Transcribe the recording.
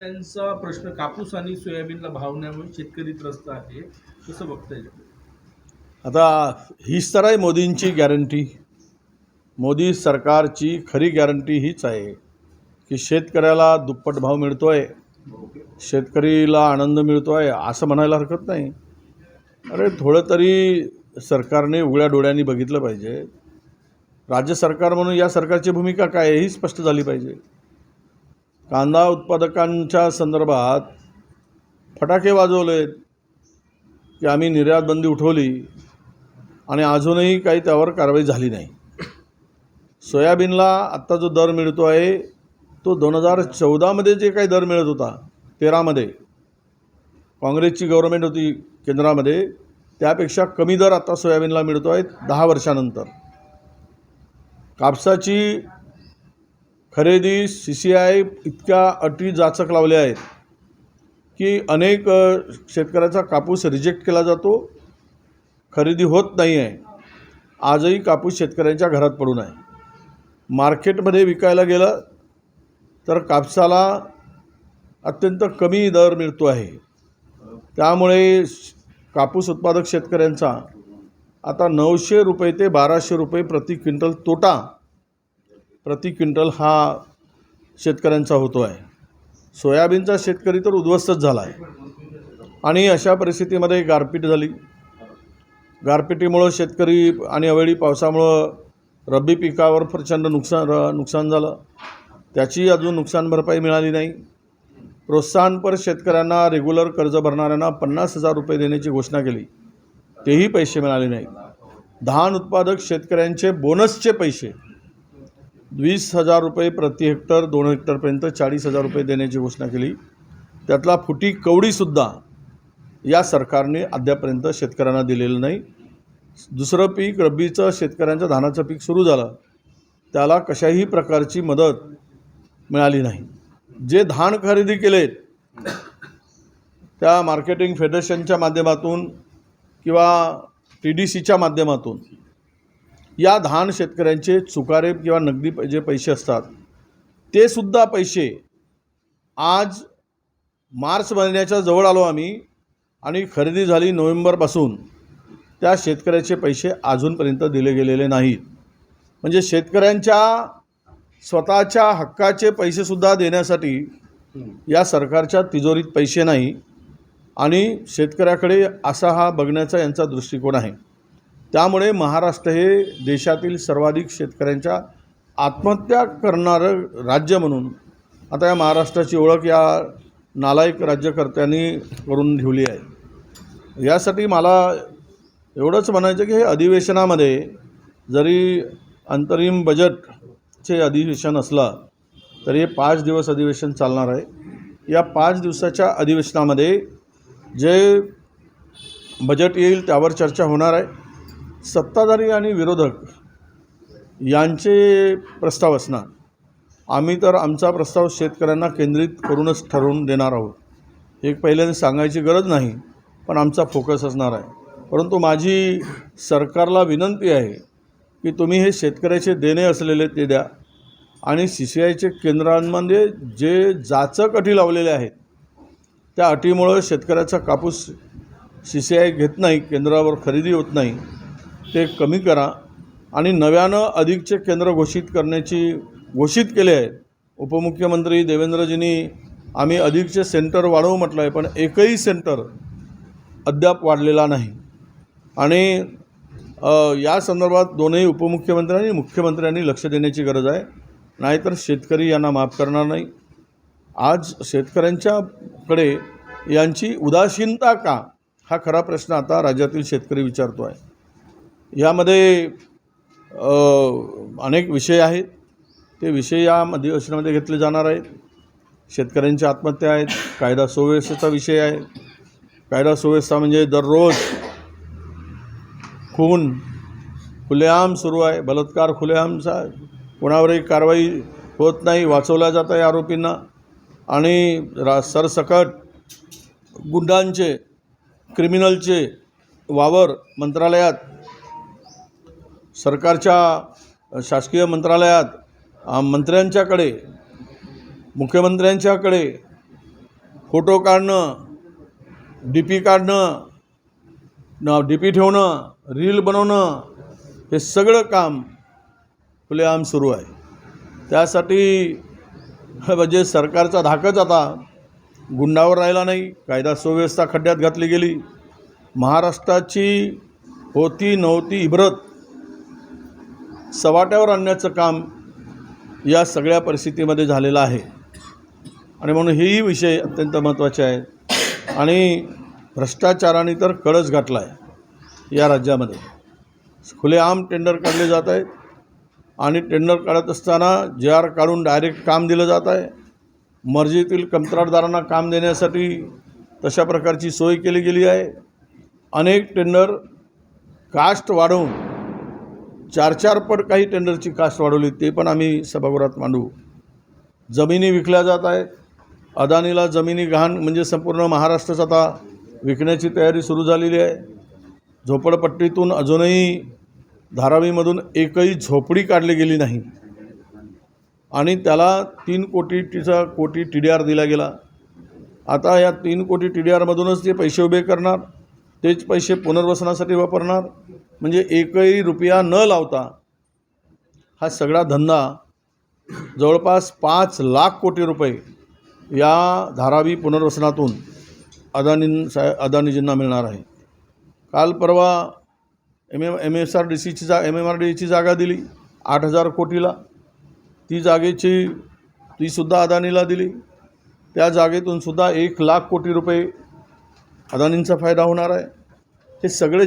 त्यांचा प्रश्न कापूस आणि सोयाबीनला भावण्यामुळे शेतकरी त्रस्त आहे कसं बघता येईल आता हीच तर आहे मोदींची गॅरंटी मोदी सरकारची खरी गॅरंटी हीच आहे की शेतकऱ्याला दुप्पट भाव मिळतो आहे शेतकरीला आनंद मिळतो आहे असं म्हणायला हरकत नाही. अरे थोडं तरी सरकारने उघड्या डोळ्यांनी बघितलं पाहिजे. राज्य सरकार म्हणून या सरकारची भूमिका काय आहे ही स्पष्ट झाली पाहिजे. कांदा उत्पादकांच्या संदर्भात फटाके वाजवलेत की आम्ही निर्यात बंदी उठवली आणि अजूनही काही त्यावर कारवाई झाली नाही. सोयाबीनला आत्ता जो दर मिळतो आहे तो दोन हजार चौदामध्ये जे काही दर मिळत होता तेरामध्ये काँग्रेसची गव्हर्नमेंट होती केंद्रामध्ये त्यापेक्षा कमी दर आता सोयाबीनला मिळतो आहे दहा वर्षानंतर. कापसाची खरेदी सी सी आय इतक्या अटी जाचक लावल्या आहेत की अनेक शेतकऱ्याचा कापूस रिजेक्ट केला जातो खरेदी होत नाही आहे. आजही कापूस शेतकऱ्यांच्या घरात पडून आहे मार्केटमध्ये विकायला गेलं तर कापसाला अत्यंत कमी दर मिळतो आहे. त्यामुळे श- कापूस उत्पादक शेतकऱ्यांचा आता नऊशे रुपये ते बाराशे रुपये प्रति क्विंटल तोटा प्रति क्विंटल हा शेतकऱ्यांचा होतो आहे सोयाबीनचा शेतकरी तर उद्ध्वस्तच झाला आहे आणि अशा परिस्थितीमध्ये गारपीट झाली. गारपिटीमुळं शेतकरी आणि अवेळी पावसामुळं रब्बी पिकावर प्रचंड नुकसान र- नुकसान झालं. त्याची अजून नुकसान भरपाई मिळाली नाही. प्रोत्साहनपर शेतकऱ्यांना रेग्युलर कर्ज भरणाऱ्यांना पन्नास हजार रुपये देण्याची घोषणा केली. तेही पैसे मिळाले नाही धान उत्पादक शेतकऱ्यांचे बोनसचे पैसे वीस हजार रुपये प्रति हेक्टर दोन हेक्टरपर्यंत चाळीस हजार रुपये देण्याची घोषणा केली. त्यातला फुटी कवडीसुद्धा या सरकारने अद्यापर्यंत शेतकऱ्यांना दिलेलं नाही. दुसरं पीक रब्बीचं शेतकऱ्यांचं धानाचं पीक सुरू झालं. त्याला कशाही प्रकारची मदत मिळाली नाही. जे धान खरेदी केलेत त्या मार्केटिंग फेडरेशनच्या माध्यमातून किंवा टी डी सीच्या माध्यमातून या धान शेतकऱ्यांचे चुकारे किंवा नगदी पै- जे पैसे असतात ते सुद्धा पैसे आज मार्च महिन्याच्या जवळ आलो आम्ही आणि खरेदी झाली नोव्हेंबरपासून. त्या शेतकऱ्याचे पैसे अजूनपर्यंत दिले गेलेले नाहीत. म्हणजे शेतकऱ्यांच्या स्वतःच्या हक्काचे पैसेसुद्धा देण्यासाठी या सरकारच्या तिजोरीत पैसे नाही आणि शेतकऱ्याकडे असा हा बघण्याचा यांचा दृष्टिकोन आहे. त्यामुळे महाराष्ट्र हे देशातील सर्वाधिक शेतकऱ्यांच्या आत्महत्या करणारं राज्य म्हणून आता या महाराष्ट्राची ओळख या नालायक राज्यकर्त्यांनी करून ठेवली आहे. यासाठी मला एवढंच म्हणायचं की हे अधिवेशनामध्ये जरी अंतरिम बजेटचे अधिवेशन असलं तरी हे पाच दिवस अधिवेशन चालणार आहे. या पाच दिवसाच्या अधिवेशनामध्ये जे बजेट येईल त्यावर चर्चा होणार आहे. सत्ताधारी आणि विरोधक यांचे प्रस्ताव असणार. आम्ही तर आमचा प्रस्ताव शेतकऱ्यांना केंद्रित करूनच ठरवून देणार आहोत. हे पहिल्यांदा सांगायची गरज नाही पण आमचा फोकस असणार आहे. परंतु माझी सरकारला विनंती आहे की तुम्ही हे शेतकऱ्याचे देणे असलेले ते द्या आणि सी सी आयचे केंद्रांमध्ये जे जाचक अटी लावलेले आहेत त्या अटीमुळं शेतकऱ्याचा कापूस सी सी आय घेत नाही केंद्रावर खरेदी होत नाही ते कमी करा आणि नव्यानं अधिकचे केंद्र घोषित करण्याची घोषित केले आहेत. उपमुख्यमंत्री देवेंद्रजींनी आम्ही अधिकचे सेंटर वाढवू म्हटलं आहे पण एकही सेंटर अद्याप वाढलेला नाही. आणि या संदर्भात दोनही उपमुख्यमंत्र्यांनी आणि मुख्यमंत्र्यांनी लक्ष देण्याची गरज आहे. नाहीतर शेतकरी यांना माफ करणार नाही. आज शेतकऱ्यांच्याकडे यांची उदासीनता का? हा खरा प्रश्न आता राज्यातील शेतकरी विचारतो आहे यामध्ये अनेक विषय आहेत. ते विषय या अधिवेशनामध्ये घेतले जाणार आहेत. शेतकऱ्यांच्या आत्महत्या आहेत. कायदा सुव्यवस्थेचा विषय आहे. कायदा सुव्यवस्था म्हणजे दररोज खून खुलेआम सुरू आहे. बलात्कार खुलेआमचा कोणावरही कारवाई होत नाही वाचवल्या जात आहे आरोपींना. आणि रा सरसकट गुंडांचे क्रिमिनलचे वावर मंत्रालयात सरकारच्या शासकीय मंत्रालयात मंत्र्यांच्याकडे मुख्यमंत्र्यांच्याकडे फोटो काढणं डी पी काढणं डी पी ठेवणं रील बनवणं हे सगळं काम खुलेआम सुरू आहे. त्यासाठी म्हणजे सरकारचा धाकच आता गुंडावर राहिला नाही. कायदा सुव्यवस्था खड्ड्यात घातली गेली. महाराष्ट्राची होती नव्हती इब्रत. सवाट्यावर आणण्याचं काम या सगळ्या परिस्थितीमध्ये झालेलं आहे. आणि म्हणून हेही विषय अत्यंत महत्त्वाचे आहेत. आणि भ्रष्टाचाराने तर कळस घातला आहे या राज्यामध्ये. खुलेआम टेंडर काढले जात आहेत आणि टेंडर काढत असताना जे आर काढून डायरेक्ट काम दिलं जात आहे. मर्जीतील कंत्राटदारांना काम देण्यासाठी तशा प्रकारची सोय केली गेली आहे. अनेक टेंडर कास्ट वाढवून चार चार पट काही टेंडरची कास्ट वाढवली ते पण आम्ही सभागृहात मांडू. जमिनी विकल्या जात आहेत. अदानीला जमिनी गहाण म्हणजे संपूर्ण महाराष्ट्रात आता विकण्याची तयारी सुरू झालेली आहे. झोपडपट्टीतून अजूनही धारावीमधून एकही झोपडी काढली गेली नाही. आणि त्याला तीन कोटी टीचा कोटी टी डी आर दिला गेला. आता या तीन कोटी टी डी आरमधूनच ते पैसे उभे करणार तेच पैसे पुनर्वसनासाठी वापरणार म्हणजे एकही रुपया न लावता हा सगळा धंदा जवळपास पाच लाख कोटी रुपये या धारावी पुनर्वसनातून अदानी सा अदानीजींना मिळणार आहे. काल परवा M M M S R D सीची जा एम एम आर डीची जागा दिली आठ हजार कोटीला. ती जागेची तीसुद्धा अदानीला दिली. त्या जागेतून सुद्धा एक लाख कोटी रुपये अदानींचा फायदा होणार आहे. हे सगळे